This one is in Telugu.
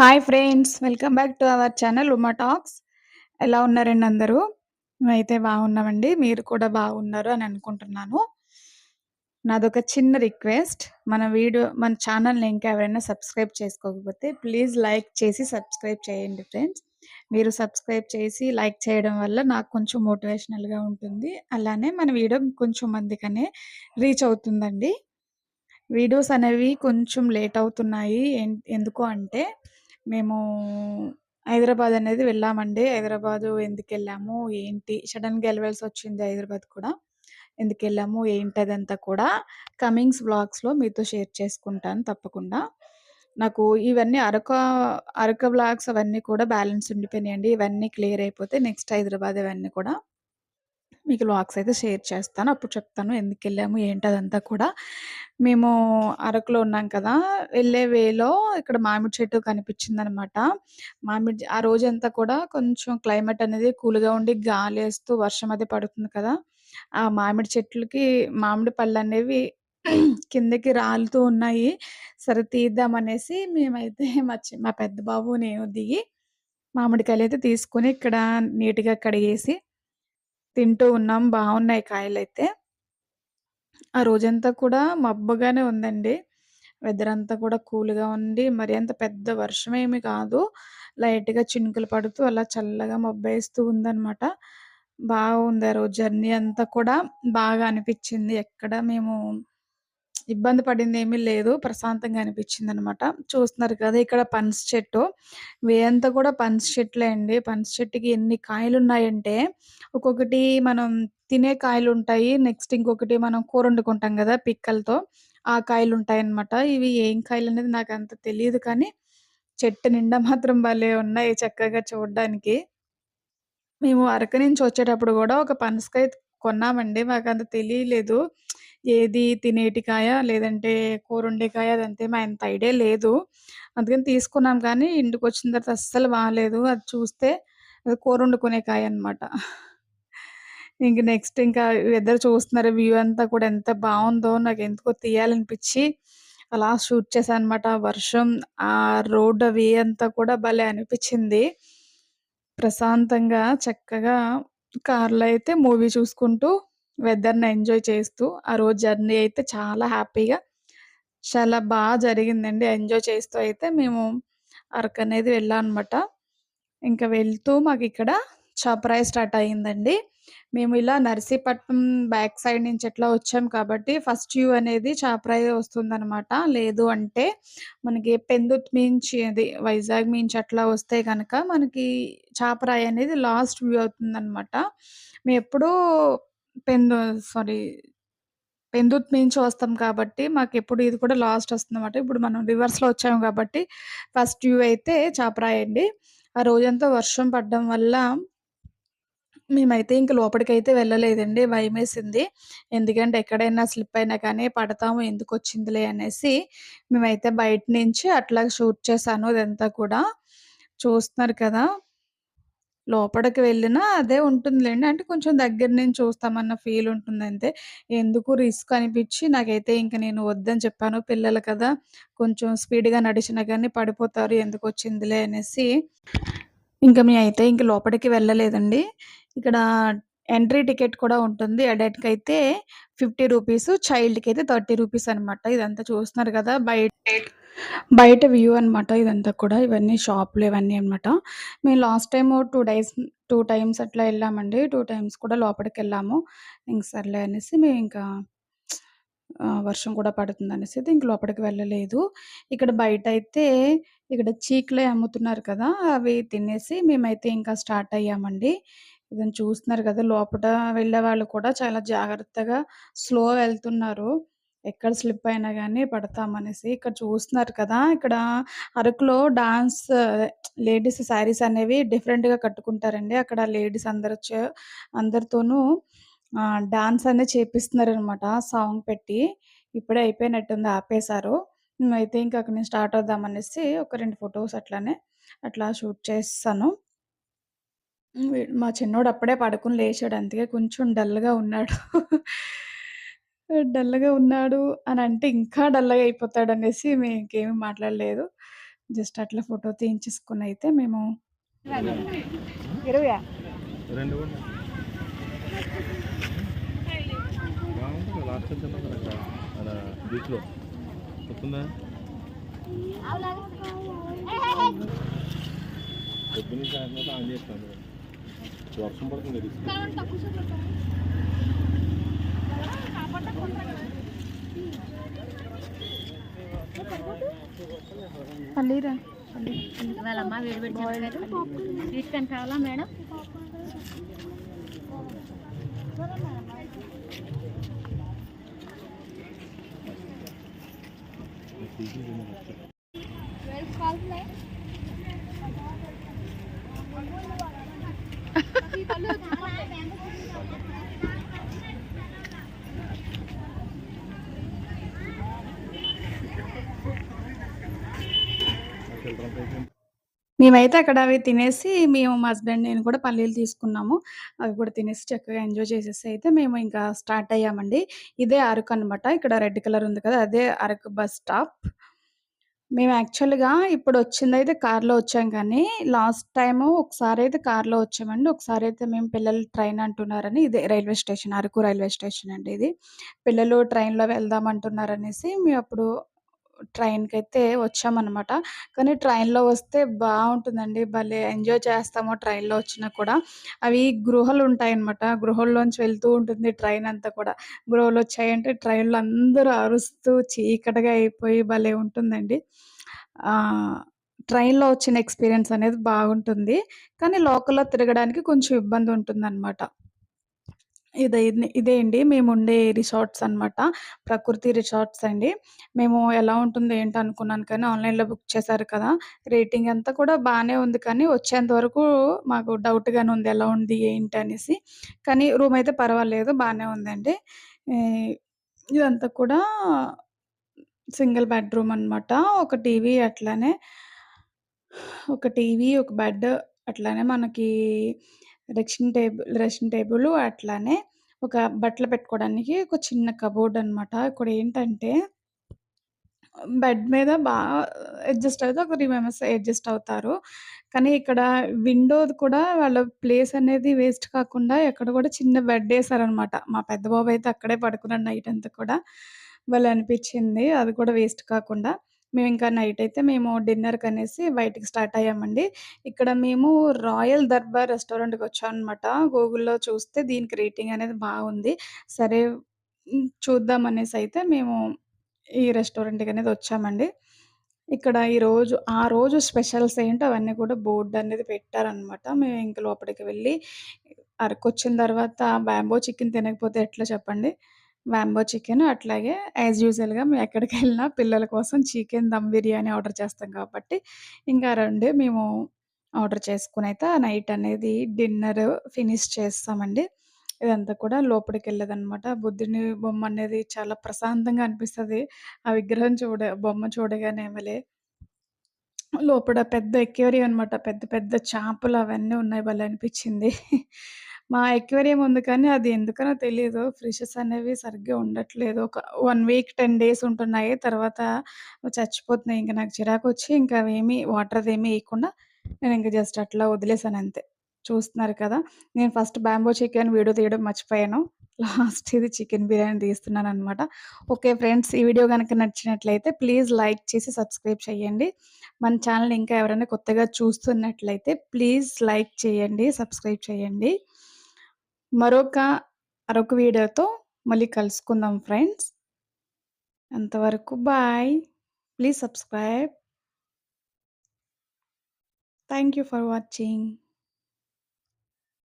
Hi friends welcome back to our channel Uma talks ఎలా ఉన్నారండి అందరూ? మేమైతే బాగున్నామండి. మీరు కూడా బాగున్నారు అని అనుకుంటున్నాను. నాదొక చిన్న రిక్వెస్ట్. మన వీడియో మన ఛానల్ని ఇంకా ఎవరైనా సబ్స్క్రైబ్ చేసుకోకపోతే ప్లీజ్ లైక్ చేసి సబ్స్క్రైబ్ చేయండి ఫ్రెండ్స్ మీరు సబ్స్క్రైబ్ చేసి లైక్ చేయడం వల్ల నాకు కొంచెం మోటివేషనల్గా ఉంటుంది. అలానే మన వీడియో కొంచెం మందికనే రీచ్ అవుతుందండి. వీడియోస్ అనేవి కొంచెం లేట్ అవుతున్నాయి. ఎందుకు అంటే మేము హైదరాబాద్ అనేది వెళ్ళామండి. హైదరాబాదు ఎందుకెళ్ళాము? ఏంటి? సడన్గా వెళ్ళవలసి వచ్చింది హైదరాబాద్ కూడా. ఎందుకెళ్ళాము? ఏంటి అదంతా కూడా కమింగ్స్ బ్లాగ్స్లో మీతో షేర్ చేసుకుంటాను తప్పకుండా. నాకు ఇవన్నీ అరక అరక బ్లాగ్స్ అవన్నీ కూడా బ్యాలెన్స్ ఉండిపోయినాయండి. ఇవన్నీ క్లియర్ అయిపోతే నెక్స్ట్ హైదరాబాద్ ఇవన్నీ కూడా మీకు లాక్స్ అయితే షేర్ చేస్తాను. అప్పుడు చెప్తాను ఎందుకెళ్ళాము, ఏంటి అదంతా కూడా. మేము అరకులో ఉన్నాం కదా! వెళ్ళే వేలో ఇక్కడ మామిడి చెట్టు కనిపించిందనమాట. మామిడి ఆ రోజంతా కూడా కొంచెం క్లైమేట్ అనేది కూల్‌గా ఉండి, గాలి వేస్తూ వర్షం అది పడుతుంది కదా! ఆ మామిడి చెట్లకి మామిడి పళ్ళు అనేవి కిందకి రాలుతూ ఉన్నాయి. సరే తీద్దామనేసి మేమైతే మా చి మా పెద్ద బాబు, నేను దిగి మామిడికాయలైతే తీసుకొని ఇక్కడ నీట్‌గా కడిగేసి తింటూ ఉన్నాం. బాగున్నాయి కాయలైతే. ఆ రోజంతా కూడా మబ్బుగానే ఉందండి. వెదర్ అంతా కూడా కూల్‌గా ఉండి, మరి అంత పెద్ద వర్షమేమి కాదు. లైట్‌గా చినుకులు పడుతూ అలా చల్లగా మబ్బేస్తూ ఉందన్నమాట బాగుంది ఆ రోజు జర్నీ అంతా కూడా బాగా అనిపించింది ఎక్కడ మేము ఇబ్బంది పడిందేమీ లేదు. ప్రశాంతంగా అనిపిచ్చిందనమాట. చూస్తున్నారు కదా! ఇక్కడ పనస చెట్టు. వేయంతా కూడా పనస చెట్లే అండి. పనస చెట్టుకి ఎన్ని కాయలు ఉన్నాయంటే ఒక్కొక్కటి మనం తినే కాయలు ఉంటాయి నెక్స్ట్ ఇంకొకటి మనం కూర వండుకుంటాం కదా పిక్కలతో. ఆ కాయలు ఉంటాయి అన్నమాట ఇవి ఏం కాయలు అనేది నాకు అంత తెలియదు కానీ, చెట్టు నిండా మాత్రం భలే ఉన్నాయి చక్కగా చూడడానికి మేము అరకు నుంచి వచ్చేటప్పుడు కూడా ఒక పనసకాయ కొన్నామండి. మాకు అంత తెలియలేదు. ఏది తినేటి కాయ, లేదంటే కూరొండే కాయ అదంతేమి అంత ఐడియా లేదు. అందుకని తీసుకున్నాం కానీ, ఇంటికి వచ్చిన తర్వాత అస్సలు బాగాలేదు అది చూస్తే అది కూరుండుకునే కాయ అనమాట ఇంక నెక్స్ట్ ఇంకా వెదర్ చూస్తున్నారు వ్యూ అంతా కూడా ఎంత బాగుందో నాకు ఎందుకో తీయాలనిపించి అలా షూట్ చేశాననమాట. వర్షం, ఆ రోడ్ అవి అంతా కూడా భలే అనిపించింది ప్రశాంతంగా చక్కగా కార్‌లో అయితే మూవీ చూసుకుంటూ, వెదర్‌ని ఎంజాయ్ చేస్తూ, ఆ రోజు జర్నీ అయితే చాలా హ్యాపీగా, చాలా బాగా జరిగిందండి. ఎంజాయ్ చేస్తూ అయితే మేము అరక్ అనేది వెళ్ళాం అనమాట ఇంకా వెళ్తూ మాకు ఇక్కడ చాపరాయి స్టార్ట్ అయిందండి. మేము ఇలా నర్సీపట్నం బ్యాక్ సైడ్ నుంచి ఎట్లా వచ్చాం కాబట్టి, ఫస్ట్ వ్యూ అనేది చాపరాయి వస్తుందనమాట. లేదు అంటే, మనకి పెందుత్ మించి అది వైజాగ్ మించి అట్లా వస్తే కనుక మనకి చాపరాయి అనేది లాస్ట్ వ్యూ అవుతుందనమాట. మేము ఎప్పుడూ పెందు సారీ పెందుత్ నుంచి వస్తాం కాబట్టి, మాకు ఎప్పుడు ఇది కూడా లాస్ట్ వస్తుందనమాట. ఇప్పుడు మనం రివర్స్‌లో వచ్చాము కాబట్టి, ఫస్ట్ వ్యూ అయితే చాపరాయండి ఆ రోజంతా వర్షం పడడం వల్ల మేమైతే ఇంక లోపలికైతే వెళ్ళలేదండి. భయమేసింది. ఎందుకంటే ఎక్కడైనా స్లిప్ అయినా కానీ పడతాము ఎందుకు వచ్చిందిలే అనేసి, మేమైతే బయట నుంచి అట్లా షూట్ చేశాను ఇదంతా కూడా. చూస్తున్నారు కదా! లోపలికి వెళ్ళినా అదే ఉంటుందిలేండి అంటే కొంచెం దగ్గర నుంచి చూస్తామన్న ఫీల్ ఉంటుందంతే. ఎందుకు రిస్క్ అనిపిచ్చి నాకైతే ఇంక నేను వద్దని చెప్పాను. పిల్లలు కదా! కొంచెం స్పీడ్‌గా నడిచినా గానీ పడిపోతారు ఎందుకొచ్చిందిలే అనేసి, ఇంక మేమైతే ఇంక లోపలికి వెళ్ళలేదండి. ఇక్కడ ఎంట్రీ టికెట్ కూడా ఉంటుంది. అడల్ట్‌కైతే 50 చైల్డ్కి అయితే 30 రూపీస్ అనమాట. ఇదంతా చూస్తున్నారు కదా! బయట బయట వ్యూ అనమాట ఇదంతా కూడా. ఇవన్నీ షాపులు ఇవన్నీ అనమాట. మేము last time two days two times అట్లా వెళ్ళామండి టూ టైమ్స్ కూడా లోపలికి వెళ్ళాము ఇంక సర్లే అనేసి మేము ఇంకా వర్షం కూడా పడుతుందనేసి అయితే ఇంక లోపలికి వెళ్ళలేదు. ఇక్కడ బయట అయితే ఇక్కడ చీకులే అమ్ముతున్నారు కదా! అవి తినేసి మేమైతే ఇంకా స్టార్ట్ అయ్యామండి. ఇదని చూస్తున్నారు కదా! లోపట వెళ్ళేవాళ్ళు కూడా చాలా జాగ్రత్తగా స్లో వెళ్తున్నారు. ఎక్కడ స్లిప్ అయినా కానీ పడతామనేసి. ఇక్కడ చూస్తున్నారు కదా! ఇక్కడ అరకులో డాన్స్ లేడీస్ శారీస్ అనేవి డిఫరెంట్‌గా కట్టుకుంటారండి. అక్కడ లేడీస్ అందరూ చ అందరితోనూ డాన్స్ అనేది చేపిస్తున్నారనమాట సాంగ్ పెట్టి. ఇప్పుడే అయిపోయినట్టుంది ఆపేశారు. అయితే ఇంకా అక్కడ నుంచి స్టార్ట్ అవుదామనేసి ఒక రెండు ఫోటోస్ అట్లానే అట్లా షూట్ చేస్తాను మా చిన్నోడు అప్పుడే పడుకుని లేచాడు. అందుకే కొంచెం డల్‌గా ఉన్నాడు. డల్‌గా ఉన్నాడు అనంటే ఇంకా డల్‌గా అయిపోతాడనేసి మేము ఇంకేమి మాట్లాడలేదు. జస్ట్ అట్లా ఫోటో తీయించేసుకొని అయితే మేము ఇరవై రెండు కూడా. బాగుంటుంది లాస్ట్ టైం తిన్నాం కదా అక్కడ అక్కడ బీచ్లో. గుర్తుందా పొద్దున్న సాయంత్రం ఆన్ చేస్తాను. వర్షం పడుతుంది రిస్క్ పల్లీరా వాళ్ళమ్మ వేడి వేడి స్వీట్ కన్ కావాలా మేడం చిల్డ్రన్స్ అయితే మేమైతే అక్కడ అవి తినేసి మేము మా హస్బెండ్ నేను కూడా పల్లీలు తీసుకున్నాము. అవి కూడా తినేసి చక్కగా ఎంజాయ్ చేసేసి అయితే మేము ఇంకా స్టార్ట్ అయ్యామండి. ఇదే అరకు అనమాట ఇక్కడ రెడ్ కలర్ ఉంది కదా అదే అరకు బస్ స్టాప్. మేము యాక్చువల్గా ఇప్పుడు వచ్చింది అయితే కార్లో వచ్చాం కానీ లాస్ట్ టైము ఒకసారి అయితే కార్లో వచ్చామండి. ఒకసారి అయితే మేము పిల్లలు ట్రైన్ అంటున్నారని ఇదే railway station Araku railway station అండి ఇది. పిల్లలు ట్రైన్లో వెళ్దాం అంటున్నారనేసి మేము అప్పుడు ట్రైన్కి అయితే వచ్చామన్నమాట. కానీ ట్రైన్లో వస్తే బాగుంటుందండి భలే ఎంజాయ్ చేస్తాము ట్రైన్లో వచ్చినా కూడా. అవి గృహలు ఉంటాయన్నమాట. గృహల్లోంచి వెళ్తూ ఉంటుంది ట్రైన్ అంతా కూడా. గృహలు వచ్చాయంటే ట్రైన్లో అందరూ అరుస్తూ చీకటిగా అయిపోయి భలే ఉంటుందండి. ట్రైన్లో వచ్చిన ఎక్స్పీరియన్స్ అనేది బాగుంటుంది కానీ లోకల్లో తిరగడానికి కొంచెం ఇబ్బంది ఉంటుందన్నమాట ఇదే ఇదే- ఇదే అండి. మేము ఉండే రిసార్ట్స్ అనమాట ప్రకృతి రిసార్ట్స్ అండి. మేము ఎలా ఉంటుంది ఏంటి అనుకున్నాను కానీ ఆన్లైన్లో బుక్ చేశారు కదా. రేటింగ్ అంతా కూడా బాగానే ఉంది కానీ వచ్చేంత వరకు మాకు డౌట్గానే ఉంది ఎలా ఉంది ఏంటి అనేసి. కానీ రూమ్ అయితే పర్వాలేదు బాగానే ఉందండి. ఇదంతా కూడా సింగిల్ బెడ్రూమ్ అనమాట ఒక టీవీ అట్లానే ఒక టీవీ ఒక బెడ్ అట్లానే మనకి రెక్షన్ టేబుల్ రెక్షన్ టేబుల్ అట్లానే ఒక బట్టలు పెట్టుకోవడానికి ఒక చిన్న కబోర్డ్ అనమాట ఇక్కడ ఏంటంటే బెడ్ మీద బాగా అడ్జస్ట్ అయితే ఒక త్రీ మెంబర్స్ అడ్జస్ట్ అవుతారు. కానీ ఇక్కడ విండోది కూడా వాళ్ళ ప్లేస్ అనేది వేస్ట్ కాకుండా ఎక్కడ కూడా చిన్న బెడ్ వేసారనమాట మా పెద్ద బాబు అయితే అక్కడే పడుకున్నాడు నైట్ అంతా కూడా. వాళ్ళు అనిపించింది. అది కూడా వేస్ట్ కాకుండా. మేము ఇంకా నైట్ అయితే మేము డిన్నర్కి అనేసి బయటికి స్టార్ట్ అయ్యామండి ఇక్కడ మేము రాయల్ దర్బార్ రెస్టారెంట్కి వచ్చాం అనమాట గూగుల్లో చూస్తే దీనికి రేటింగ్ అనేది బాగుంది సరే చూద్దాం అనేసి అయితే మేము ఈ రెస్టారెంట్‌కి అనేది వచ్చామండి. ఇక్కడ ఈరోజు ఆ రోజు స్పెషల్స్ ఏంటో అవన్నీ కూడా బోర్డ్ అనేది పెట్టారనమాట. మేము ఇంక లోపలికి వెళ్ళి అరకొచ్చిన తర్వాత బ్యాంబో చికెన్ తినకపోతే ఎట్లా చెప్పండి. వ్యాంబో చికెన్ అట్లాగే యాజ్ యూజువల్‌గా మేము ఎక్కడికి వెళ్ళినా పిల్లల కోసం చికెన్ దమ్ బిర్యానీ ఆర్డర్ చేస్తాం కాబట్టి ఇంకా రెండు మేము ఆర్డర్ చేసుకుని అయితే ఆ నైట్ అనేది డిన్నర్ ఫినిష్ చేస్తామండి. ఇదంతా కూడా లోపలికి లోపలికెళ్ళేదనమాట. బుద్ధుని బొమ్మ అనేది చాలా ప్రశాంతంగా అనిపిస్తుంది ఆ విగ్రహం చూడ బొమ్మ చూడగానే భలే లోపల పెద్ద ఎక్వేరియం అనమాట. పెద్ద పెద్ద చేపలు అవన్నీ ఉన్నాయి. వాళ్ళు అనిపించింది మా ఎక్వేరియం ఉంది కానీ అది ఎందుకనో తెలియదు ఫిషెస్ అనేవి సరిగ్గా ఉండట్లేదు. ఒక వన్ వీక్, 10 డేస్ ఉంటున్నాయి. తర్వాత చచ్చిపోతున్నాయి. ఇంక నాకు చిరాకొచ్చి ఇంకా అవేమి వాటర్ ఏమీ వేయకుండా నేను ఇంకా జస్ట్ అట్లా వదిలేసాను అంతే చూస్తున్నారు కదా! నేను ఫస్ట్ బ్యాంబో చికెన్ వీడియో తీయడం మర్చిపోయాను. లాస్ట్ ఇది చికెన్ బిర్యానీ తీస్తున్నాను అనమాట ఓకే ఫ్రెండ్స్ ఈ వీడియో గనక నచ్చినట్లయితే ప్లీజ్ లైక్ చేసి సబ్స్క్రైబ్ చేయండి. మన ఛానల్ ఇంకా ఎవరైనా కొత్తగా చూస్తున్నట్లయితే ప్లీజ్ లైక్ చేయండి. సబ్స్క్రైబ్ చేయండి. మరొక అరొక వీడియోతో మళ్ళీ కలుసుకుందాం ఫ్రెండ్స్. అంతవరకు bye. Please subscribe. Thank you for watching.